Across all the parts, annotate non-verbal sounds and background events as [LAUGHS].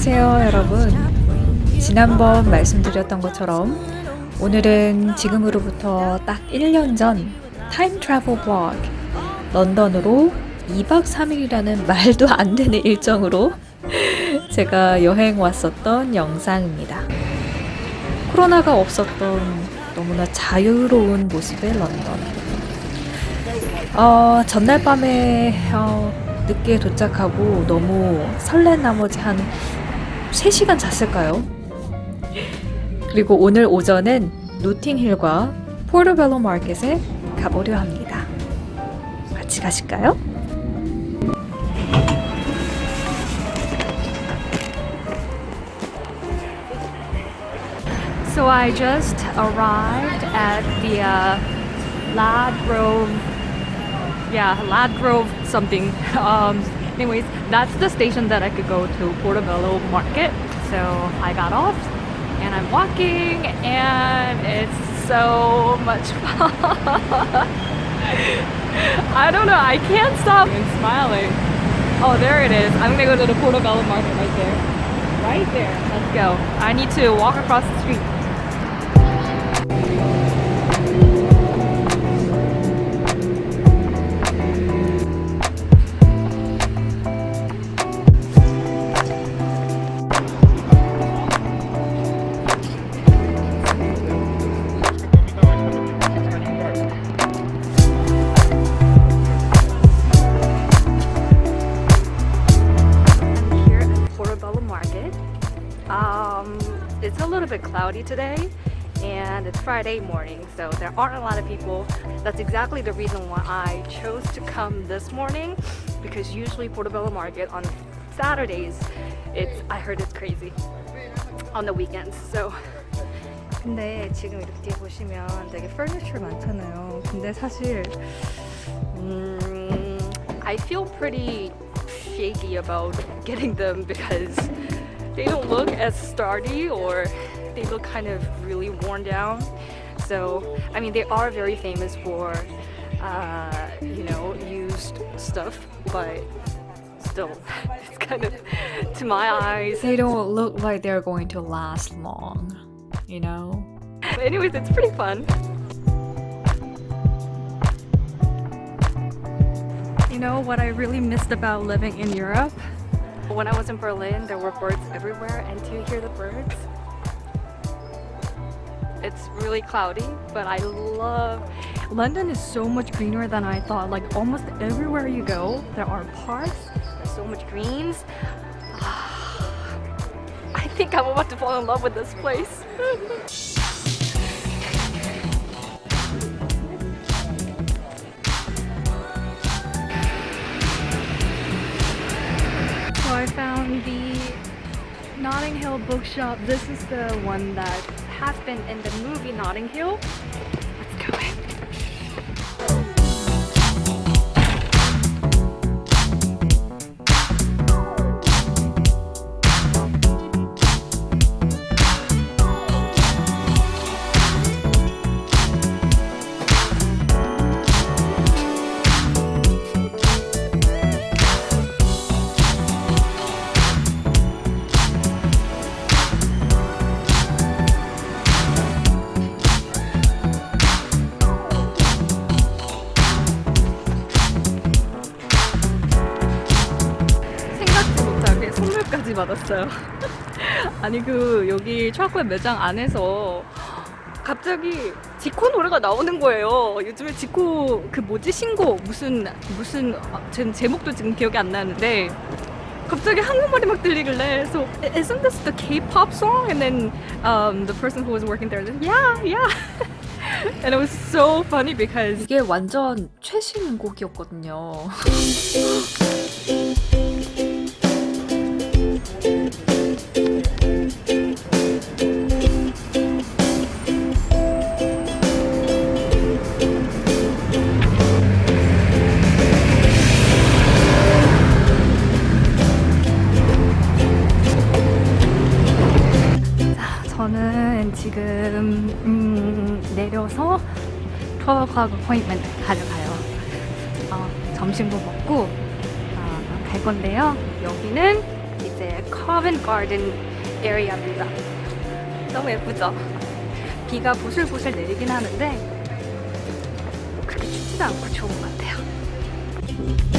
안녕하세요, 여러분. 지난번 말씀드렸던 것처럼 오늘은 지금으로부터 딱 1년 전 타임 트래블 블ог 런던으로 2박 3일이라는 [LAUGHS] 말도 안 되는 일정으로 [LAUGHS] 제가 여행 왔었던 영상입니다. 코로나가 없었던 너무나 자유로운 모습의 런던. 어, 전날 밤에 어, 늦게 도착하고 너무 설렌 나머지 한 3시간 잤을까요? 그리고 오늘 오전엔 노팅힐과 포르벨로 마켓에 가보려 합니다. 같이 가실까요? Uh. Um, anyways, that's the station that I could go to Portobello Market. So I got off and I'm walking and it's so much fun. [LAUGHS] I don't know, I can't stop and smiling. Oh, there it is. I'm gonna go to the Portobello Market right there. Right there. Let's go. I need to walk across the street. cloudy today, and it's Friday morning, so there aren't a lot of people. That's exactly the reason why I chose to come this morning, because usually Portobello Market on Saturdays, it's I heard it's crazy on the weekends. So 근데 지금 이렇게 보시면 되게 furniture 많잖아요. 근데 사실 음, I feel pretty shaky about getting them because they don't look as sturdy or they look kind of really worn down. So, I mean, they are very famous for, uh, you know, used stuff, but still, [LAUGHS] it's kind of, to my eyes, they don't look like they're going to last long, you know? But anyways, it's pretty fun. You know what I really missed about living in Europe? When I was in Berlin, there were birds everywhere, and do you hear the birds? It's really cloudy, but I love. London is so much greener than I thought. Like almost everywhere you go, there are parks. There's so much greens. [SIGHS] I think I'm about to fall in love with this place. [LAUGHS] So I found the Notting Hill bookshop. This is the one that has been in the movie Notting Hill. Let's go in. 받았어요. 아니 그 여기 초콜릿 매장 안에서 갑자기 지코 노래가 나오는 거예요. 요즘에 지코 그 뭐지 신곡 무슨 무슨 아, 지금 제목도 지금 기억이 안 나는데 갑자기 한국말이 막 들리길래 so isn't this the K-pop song? And then um, the person who was working there said yeah yeah and it was so funny because 이게 완전 최신 곡이었거든요. 12 o'clock appointment 가져가요. 어, 점심도 먹고 어, 갈 건데요. 여기는 이제 커벤 가든 에리아입니다. 너무 예쁘죠? 비가 부슬부슬 내리긴 하는데 그렇게 춥지도 않고 좋은 것 같아요.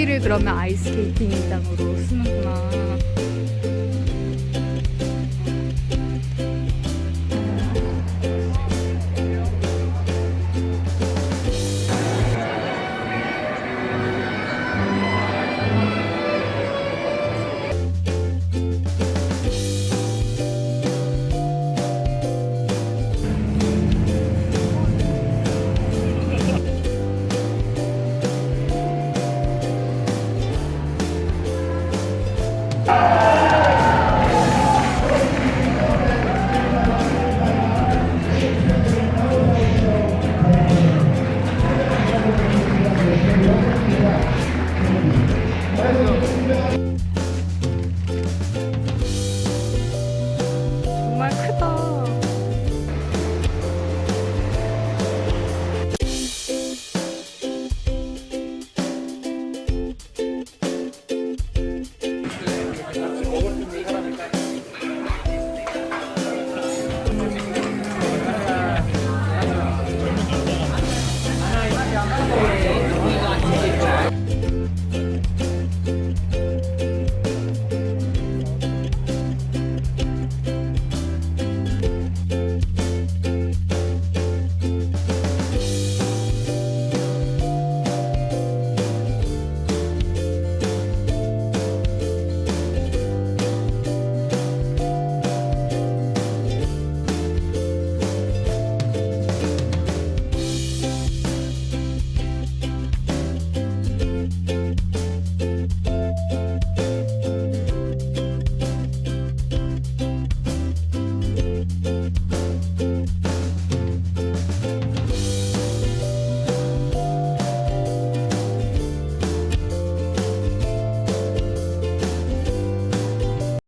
여기를 그러면 아이스케이팅장으로 쓰는구나.